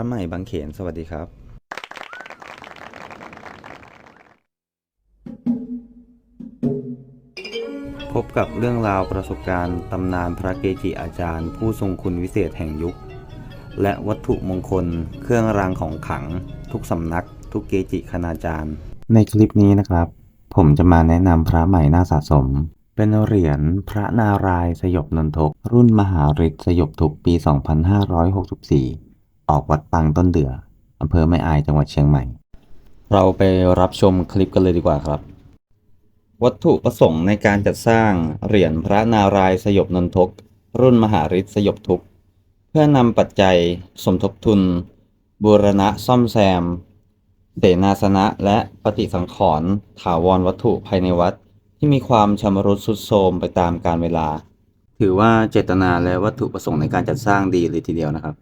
ระใหม่บางเขนสวัสดีครับพบกับเรื่องราวประสบการณ์ตำนานพระเกจิอาจารย์ ผู้ทรงคุณวิเศษแห่งยุค และวัตถุมงคล เครื่องรางของขลัง ทุกสำนัก ทุกเกจิคณาจารย์ ในคลิปนี้นะครับ ผมจะมาแนะนำพระใหม่หน่าสะสม เป็นเหรียญพระนารายสยบนนทก รุ่นมหาฤทธิ์สยบทุกปี 2564 ออกวัดปังต้นเดืออำเภอแม่อายจังหวัดเชียงใหม่ เราไปรับชมคลิปกันเลยดีกว่าครับ วัตถุประสงค์ในการจัดสร้างเหรียญพระนารายสยบนนทก รุ่นมหาฤทธิ์สยบทุก เพื่อนำปัจจัยสมทบทุน บูรณะซ่อมแซมเสนาสนะและปฏิสังขรณ์ถาวรวัตถุภายในวัด ที่มีความชำรุดทรุดโทรมไปตามกาลเวลา ถือว่าเจตนาและวัตถุประสงค์ในการจัดสร้างดีเลยทีเดียวนะครับ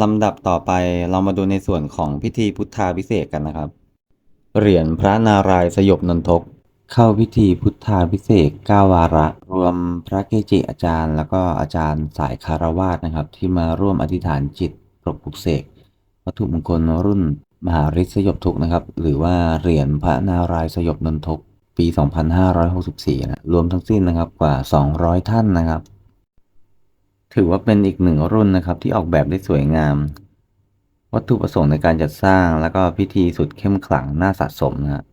ลำดับต่อไปเรามาดูในส่วนของพิธีพุทธาพิเศษกันนะครับ เหรียญพระนารายณ์สยบนนทก เข้าพิธีพุทธาพิเศษก9วาระ รวมพระเกจิอาจารย์ แล้วก็อาจารย์สายคารวาสนะครับ ที่มาร่วมอธิษฐานจิตปลกปลุกเสกวัตถุมงคลรุ่นมหาฤทธิ์สยบทุกนะครับ หรือว่าเหรียญพระนารายณ์สยบนนทก ปี 2564นะรวมทั้งสิ้นนะครับกว่า 200 ท่านนะครับ ถือว่าเป็นอีกหนึ่งรุ่นนะครับที่ออกแบบได้สวยงาม วัตถุประสงค์ในการจัดสร้างแล้วก็พิธีสุดเข้มขลังน่าสะสมนะฮะ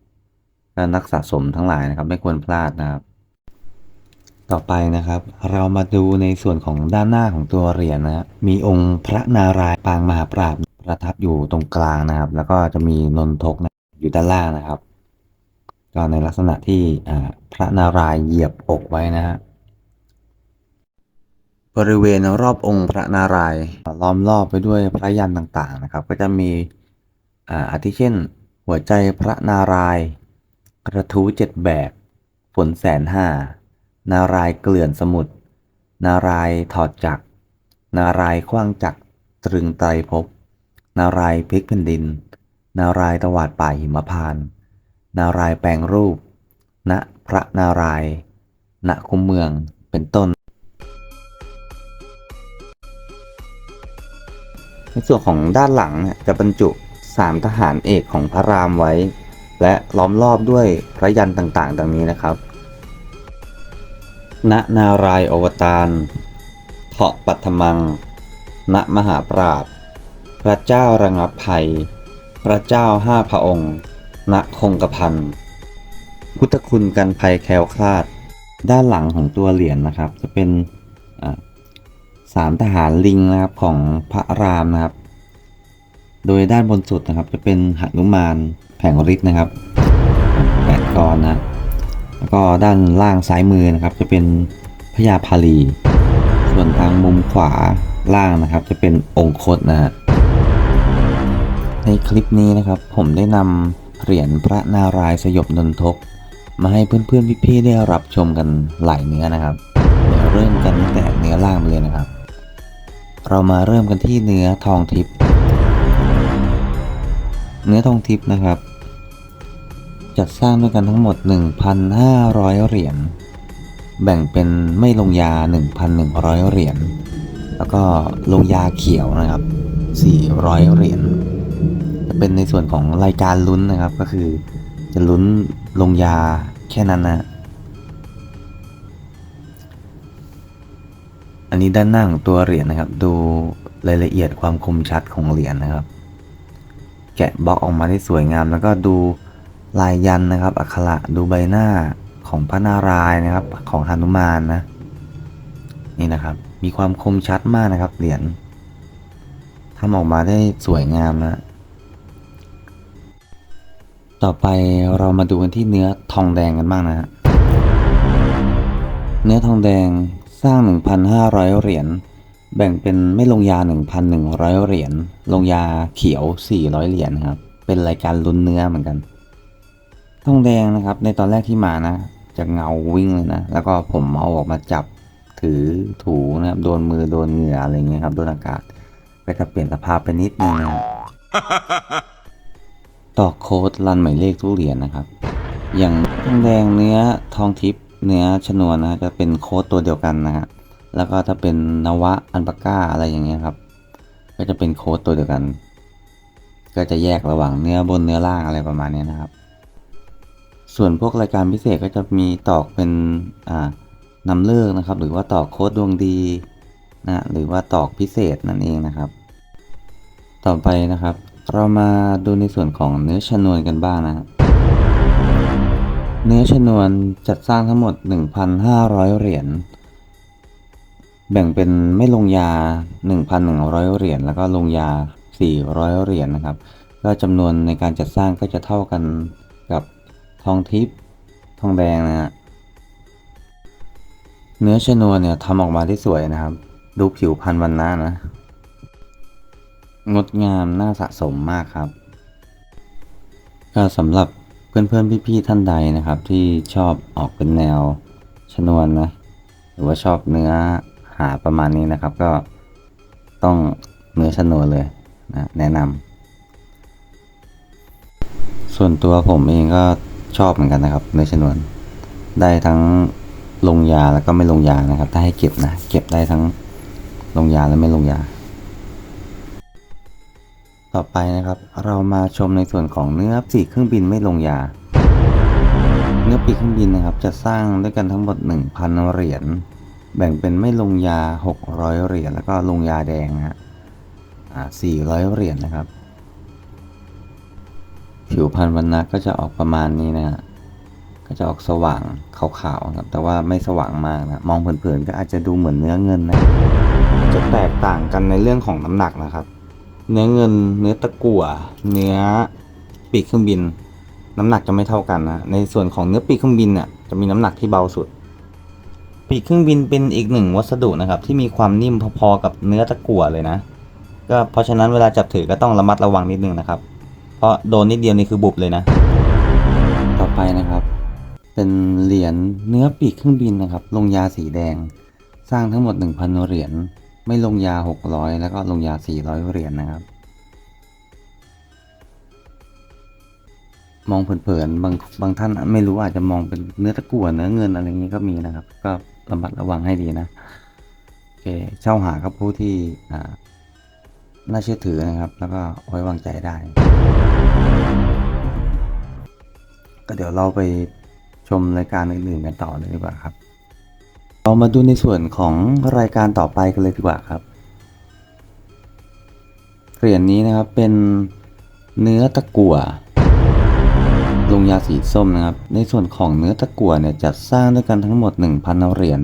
ก็นักสะสมทั้งหลายนะครับ ไม่ควรพลาดนะครับ ต่อไปนะครับ เรามาดูในส่วนของด้านหน้าของตัวเหรียญนะฮะมีองค์พระนารายณ์ปางมหาปราบประทับอยู่ตรงกลางนะครับ แล้วก็จะมีนนทกนะอยู่ด้านล่างนะครับ ก็ในลักษณะที่พระนารายณ์เหยียบอกไว้นะฮะ บริเวณรอบองค์พระนารายณ์ล้อมรอบไปด้วยพระยันต์ต่างๆนะครับ ก็จะมีอ่าอาทิเช่น หัวใจพระนารายณ์กระทู้เจ็ดแบกฝนแสนห้านารายณ์เกลื่อนสมุทรนารายณ์ถอดจักร นารายณ์ขว้างจักรตรึงไตรภพนารายณ์พลิกแผ่นดิน นารายณ์ตวาดป่าหิมพาน นารายณ์แปลงรูป ณพระนารายณ์ณคุ้มเมืองเป็นต้น ในส่วนของด้านหลังเนี่ยจะบรรจุสามทหารเอกของพระรามไว้ และล้อมรอบด้วยพระยันต่างๆ ดังนี้นะครับ ณนารายอวตารเถาะปัทมัง ณมหาปราบพระเจ้าระงับภัย พระเจ้าห้าพระองค์ ณคงกระพันพุทธคุณกันภัยแคล้วคลาด ด้านหลังของตัวเหรียญนะครับ จะเป็น สามทหารลิงนะครับของพระรามนะครับ โดยด้านบนสุดนะครับ จะเป็นหนุมานแผงฤทธิ์นะครับแปดกรนะแล้วก็ด้านล่างซ้ายมือนะครับ จะเป็นพญาพาลี ส่วนทางมุมขวาล่างนะครับ จะเป็นองคตนะฮะในคลิปนี้นะครับผมได้นำเหรียญพระนารายสยบนนทก มาให้เพื่อนๆพี่ๆได้รับชมกันหลายเนื้อนะครับเดี๋ยวเริ่มกันตั้งแต่เนื้อล่างเลยนะครับ เรามาเริ่มกันที่เนื้อทองทิพย์เนื้อทองทิพย์นะครับ จัดสร้างด้วยกันทั้งหมด 1,500 เหรียญแบ่งเป็นไม่ลงยา 1,100 เหรียญแล้วก็ลงยาเขียวนะครับ 400 เหรียญจะเป็นในส่วนของรายการลุ้นนะครับก็คือจะลุ้นลงยาแค่นั้นนะ อันนี้ด้านหน้าของตัวเหรียญนะครับ ดูรายละเอียดความคมชัดของเหรียญนะครับ แกะบล็อกออกมาได้สวยงาม แล้วก็ดูลายยันนะครับ อักขระดูใบหน้าของพระนารายณ์นะครับ ของหนุมานนะ นี่นะครับ มีความคมชัดมากนะครับ เหรียญทำออกมาได้สวยงามนะต่อไปเรามาดูกันที่เนื้อทองแดงกันบ้างนะฮะเนื้อทองแดง สร้าง 1,500 เหรียญ แบ่งเป็นไม่ลงยา 1,100 เหรียญ ลงยาเขียว 400 เหรียญครับ เป็นรายการลุ้นเนื้อเหมือนกัน ทองแดงนะครับ ในตอนแรกที่มานะ จะเงาวิ่งเลยนะ แล้วก็ผมเอาออกมาจับถือถูนะครับ โดนมือโดนเหงื่ออะไรเงี้ยครับ โดนอากาศก็จะเปลี่ยนสภาพไปนิดนึงนะต่อโค้ดรันหมายเลขทุกเหรียญนะครับ อย่างทองแดงเนื้อทองทิพย์ เนื้อชนวนนะจะเป็นโค้ดตัวเดียวกันนะฮะแล้วก็ถ้าเป็นนวะอันปาก้าอะไรอย่างเงี้ยครับ ก็จะเป็นโค้ดตัวเดียวกัน ก็จะแยกระหว่างเนื้อบนเนื้อล่างอะไรประมาณนี้นะครับ ส่วนพวกรายการพิเศษก็จะมีตอกเป็นอ่านำเลิกนะครับ หรือว่าตอกโค้ดดวงดีนะหรือว่าตอกพิเศษนั่นเองนะครับ ต่อไปนะครับ เรามาดูในส่วนของเนื้อชนวนกันบ้างนะครับ เนื้อชนวนจัดสร้างทั้งหมด 1,500 เหรียญ แบ่งเป็นไม่ลงยา 1,100 เหรียญ แล้วก็ลงยา 400 เหรียญนะครับ ก็จำนวนในการจัดสร้างก็จะเท่ากันกับทองทิพย์ทองแดงนะฮะ เนื้อชนวนเนี่ยทำออกมาได้สวยนะครับ ดูผิวพันวันหน้านะ งดงามน่าสะสมมากครับก็สำหรับ เพื่อนๆพี่ๆท่านใดนะครับ ที่ชอบออกเป็นแนวชนวนนะหรือว่าชอบเนื้อหาประมาณนี้นะครับ ก็ต้องเนื้อชนวนเลยนะแนะนำส่วนตัวผมเองก็ชอบเหมือนกันนะครับ เนื้อชนวน ได้ทั้งลงยาแล้วก็ไม่ลงยานะครับ ถ้าให้เก็บนะเก็บได้ทั้งลงยาและไม่ลงยา ต่อไปนะครับ เรามาชมในส่วนของเนื้อปีกเครื่องบินไม่ลงยา เนื้อปีกเครื่องบินนะครับ จะสร้างด้วยกันทั้งหมด 1,000 เหรียญแบ่งเป็นไม่ลงยา 600 เหรียญแล้วก็ลงยาแดงฮะอ่า400เหรียญนะครับ ผิวพันธุ์วันนะก็จะออกประมาณนี้นะฮะก็จะออกสว่างขาวๆครับ แต่ว่าไม่สว่างมากนะมองเผินๆก็อาจจะดูเหมือนเนื้อเงินนะจะแตกต่างกันในเรื่องของน้ำหนักนะครับ เนื้อเงิน เนื้อตะกั่ว เนื้อปีกเครื่องบิน น้ำหนักจะไม่เท่ากันนะ ในส่วนของเนื้อปีกเครื่องบินเนี่ยจะมีน้ำหนักที่เบาสุด ปีกเครื่องบินเป็นอีกหนึ่งวัสดุนะครับ ที่มีความนิ่มพอๆกับเนื้อตะกั่วเลยนะ ก็เพราะฉะนั้นเวลาจับถือก็ต้องระมัดระวังนิดนึงนะครับ เพราะโดนนิดเดียวนี่คือบุบเลยนะ ต่อไปนะครับ เป็นเหรียญเนื้อปีกเครื่องบินนะครับ ลงยาสีแดง สร้างทั้งหมด 1,000 เหรียญ ไม่ลงยา 600 แล้วก็ลงยา 400 เหรียญนะครับ มองเผินๆบางบางท่านไม่รู้อาจจะมองเป็นเนื้อตะกั่วเนื้อเงินอะไรอย่างนี้ก็มีนะครับ ก็ระมัดระวังให้ดีนะโอเคเช่าหากับผู้ที่อ่าน่าเชื่อถือนะครับ แล้วก็ไว้วางใจได้ ก็เดี๋ยวเราไปชมรายการอื่นๆกันต่อเลยดีกว่าครับ เรามาดูในส่วนของรายการต่อไปกันเลยดีกว่าครับ เหรียญนี้นะครับเป็นเนื้อตะกั่วลงยาสีส้มนะครับ ในส่วนของเนื้อตะกั่วเนี่ยจัดสร้างด้วยกันทั้งหมด 1,000 เหรียญ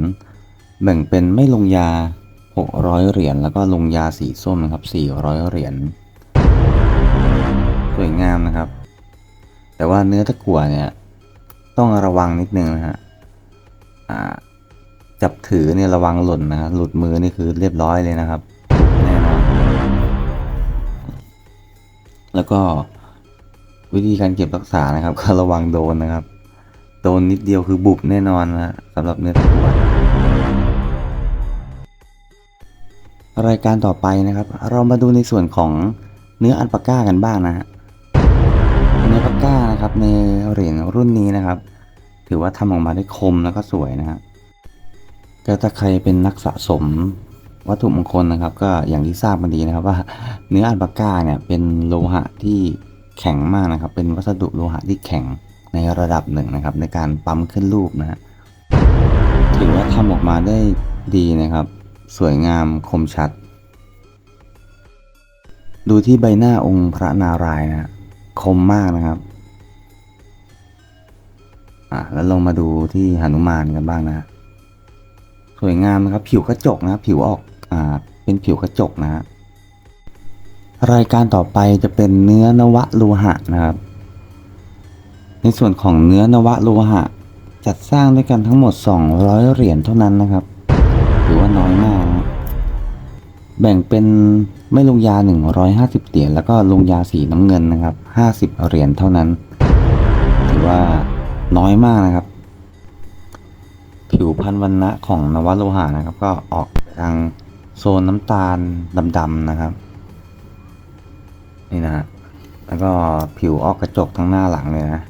แบ่งเป็นไม่ลงยา 600 เหรียญแล้วก็ลงยาสีส้มนะครับ 400 เหรียญสวยงามนะครับ แต่ว่าเนื้อตะกั่วเนี่ยต้องระวังนิดนึงนะฮะอ่า จับถือเนี่ยระวังหล่นนะหลุดมือนี่คือเรียบร้อยเลยนะครับแน่นอนแล้วก็วิธีการเก็บรักษานะครับ ก็ระวังโดนนะครับ โดนนิดเดียวคือบุบแน่นอนนะสำหรับเนื้อตะกั่วรายการต่อไปนะครับ เรามาดูในส่วนของเนื้ออัลปาก้ากันบ้างนะฮะเนื้อปาก้านะครับในเหรียญรุ่นนี้นะครับ ถือว่าทำออกมาได้คมแล้วก็สวยนะครับ ก็ถ้าใครเป็นนักสะสมวัตถุมงคลนะครับ ก็อย่างที่ทราบกันดีนะครับว่าเนื้ออัลปาก้าเนี่ยเป็นโลหะที่แข็งมากนะครับ เป็นวัสดุโลหะที่แข็งในระดับหนึ่งนะครับ ในการปั๊มขึ้นรูปนะฮะถือว่าทำออกมาได้ดีนะครับ สวยงามคมชัด ดูที่ใบหน้าองค์พระนารายณ์นะคมมากนะครับอะแล้วลงมาดูที่หนุมานกันบ้างนะ สวยงามนะครับ ผิวกระจกนะผิวออกอ่าเป็นผิวกระจกนะรายการต่อไปจะเป็นเนื้อนวะโลหะนะครับ ในส่วนของเนื้อนวะโลหะ จัดสร้างด้วยกันทั้งหมด 200 เหรียญเท่านั้นนะครับถือว่าน้อยมากนะแบ่งเป็นไม่ลงยา 150 เหรียญแล้วก็ลงยาสีน้ำเงินนะครับ 50 เหรียญเท่านั้นถือว่าน้อยมากนะครับ พันวันนะของนวโลหะนะครับ ก็ออกทางโซนน้ำตาลดำๆนะครับ นี่นะฮะแล้วก็ผิวออกกระจกทั้งหน้าหลังเลยนะ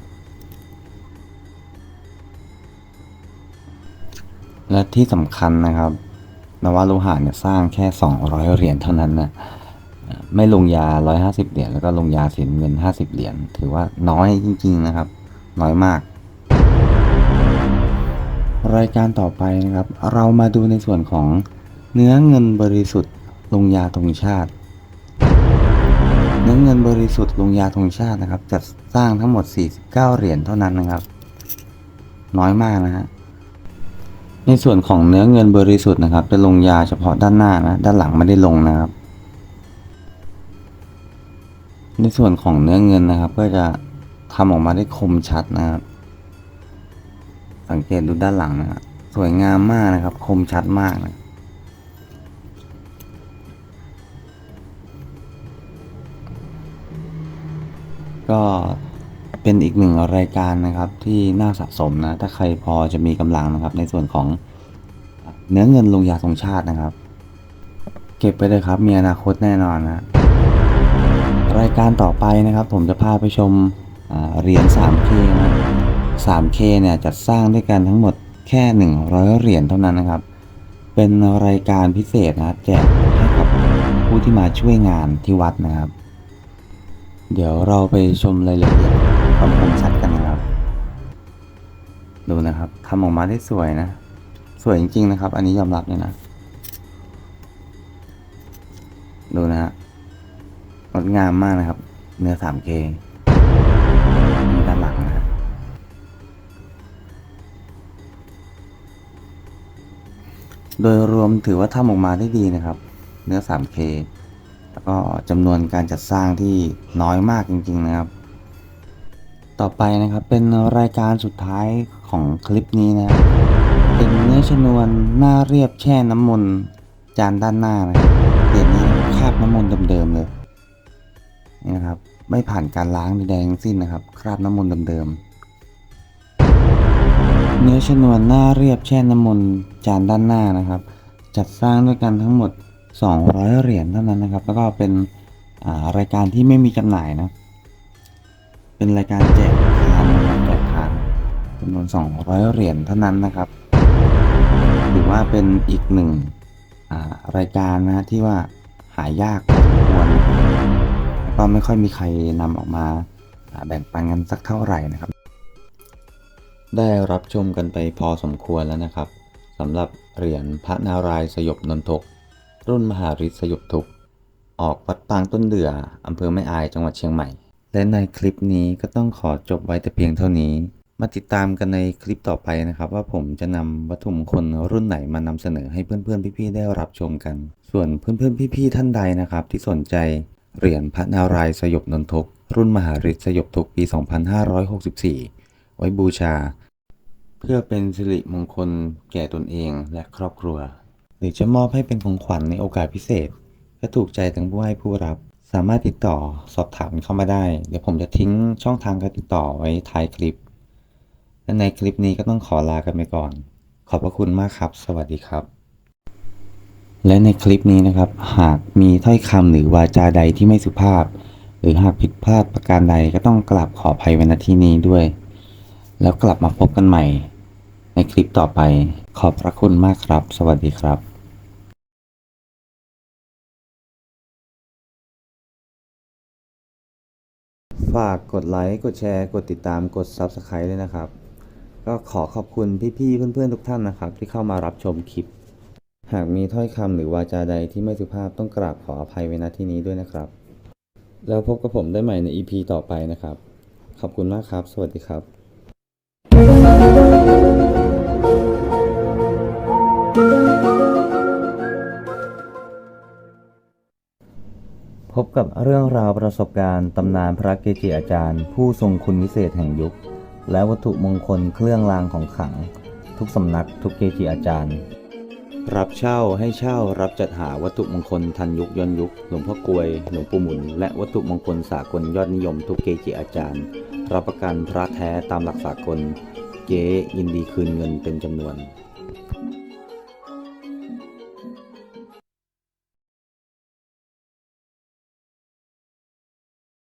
และที่สำคัญนะครับ นวโลหะเนี่ยสร้างแค่ 200 เหรียญเท่านั้นนะไม่ลงยา 150 เหรียญแล้วก็ลงยาสีน้ำเงิน 50 เหรียญถือว่าน้อยจริง ๆ นะครับ น้อยมาก รายการต่อไปนะครับ เรามาดูในส่วนของเนื้อเงินบริสุทธิ์ลงยาธงชาติ เนื้อเงินบริสุทธิ์ลงยาธงชาตินะครับ จัดสร้างทั้งหมด 49 เหรียญเท่านั้นนะครับ น้อยมากนะฮะในส่วนของเนื้อเงินบริสุทธิ์นะครับจะลงยาเฉพาะด้านหน้านะด้านหลังไม่ได้ลงนะครับ ในส่วนของเนื้อเงินนะครับ ก็จะทำออกมาได้คมชัดนะครับ สังเกตดูด้านหลังนะครับสวยงามมากนะครับ คมชัดมากนะก็เป็นอีกหนึ่งรายการนะครับที่น่าสะสมนะถ้าใครพอจะมีกำลังนะครับ ในส่วนของเนื้อเงินลงยาธงชาตินะครับ เก็บไปเลยครับมีอนาคตแน่นอนนะรายการต่อไปนะครับ ผมจะพาไปชมเหรียญ 3K นะ 3K เนี่ยจัดสร้างด้วยกันทั้งหมดแค่ 100 เหรียญเท่านั้นนะครับ เป็นรายการพิเศษนะครับแจกให้กับผู้ที่มาช่วยงานที่วัดนะครับ เดี๋ยวเราไปชมรายละเอียดความคมชัดกันนะครับ ดูนะครับทำออกมาได้สวยนะ สวยจริงๆนะครับ อันนี้ยอมรับเลยนะ ดูนะฮะงดงามมากนะครับ เนื้อ 3K โดยรวมถือว่าทำออกมาได้ดีนะครับ เนื้อ 3K แล้วก็จำนวนการจัดสร้างที่น้อยมากจริง ๆนะครับ ต่อไปนะครับเป็นรายการสุดท้ายของคลิปนี้นะ เป็นเนื้อชนวนหน้าเรียบแช่น้ำมนต์จานด้านหน้านะครับเหรียญนี้คราบน้ำมนต์เดิมๆเลยนะครับ ไม่ผ่านการล้างใดๆทั้งสิ้นนะครับ คราบน้ำมนต์เดิมๆ เนื้อชนวนหน้าเรียบแช่น้ำมนต์จานด้านหน้านะครับ จัดสร้างด้วยกันทั้งหมด 200 เหรียญเท่านั้นนะครับ แล้วก็เป็นอ่ารายการที่ไม่มีจำหน่ายนะ เป็นรายการแจกทานแจกทานจำนวน 200 เหรียญเท่านั้นนะครับถือว่าเป็นอีกหนึ่งอ่ารายการนะที่ว่าหายากพอสมควรก็ไม่ค่อยมีใครนำออกมาอ่าแบ่งปันกันสักเท่าไหร่นะครับ ได้รับชมกันไปพอสมควรแล้วนะครับสำหรับเหรียญพระนารายสยบนนทก รุ่นมหาฤทธิ์สยบทุก ออกวัดปางต้นเดืออำเภอแม่อายจังหวัดเชียงใหม่ และในคลิปนี้ก็ต้องขอจบไว้แต่เพียงเท่านี้ มาติดตามกันในคลิปต่อไปนะครับ ว่าผมจะนำวัตถุมงคลรุ่นไหนมานำเสนอให้เพื่อนๆพี่ๆได้รับชมกัน ส่วนเพื่อนๆพี่ๆท่านใดนะครับ ที่สนใจเหรียญพระนารายสยบนนทก รุ่นมหาฤทธิ์สยบทุกปี 2564 ไว้บูชา เพื่อเป็นสิริมงคลแก่ตนเองและครอบครัว หรือจะมอบให้เป็นของขวัญในโอกาสพิเศษก็ถูกใจทั้งผู้ให้ผู้รับ สามารถติดต่อสอบถามเข้ามาได้ เดี๋ยวผมจะทิ้งช่องทางการติดต่อไว้ท้ายคลิป และในคลิปนี้ก็ต้องขอลากันไปก่อน ขอบพระคุณมากครับ สวัสดีครับและในคลิปนี้นะครับ หากมีถ้อยคำหรือวาจาใดที่ไม่สุภาพ หรือหากผิดพลาดประการใดก็ต้องกราบขออภัยไว้ณที่นี้ด้วย แล้วกลับมาพบกันใหม่ ในคลิปต่อไป ขอบพระคุณมากครับ สวัสดีครับฝากกดไลค์ กดแชร์ กดติดตาม กด Subscribe ด้วยนะครับ ก็ขอขอบคุณพี่ๆ เพื่อนๆ ทุกท่านนะครับ ที่เข้ามารับชมคลิป หากมีถ้อยคำหรือวาจาใดที่ไม่สุภาพต้องกราบขออภัยไว้ณที่นี้ด้วยนะครับ แล้วพบกับผมได้ใหม่ใน EP ต่อไปนะครับ ขอบคุณมากครับ สวัสดีครับ พบกับเรื่องราวประสบการณ์ตำนานพระเกจิอาจารย์ ผู้ทรงคุณวิเศษแห่งยุค และวัตถุมงคลเครื่องรางของขลัง ทุกสำนักทุกเกจิอาจารย์ รับเช่าให้เช่ารับจัดหาวัตถุมงคลทันยุคย้อนยุค หลวงพ่อกลวยหลวงปู่หมุน และวัตถุมงคลสากลยอดนิยมทุกเกจิอาจารย์ รับประกันพระแท้ตามหลักสากลเก๊ยินดีคืนเงินเป็นจำนวน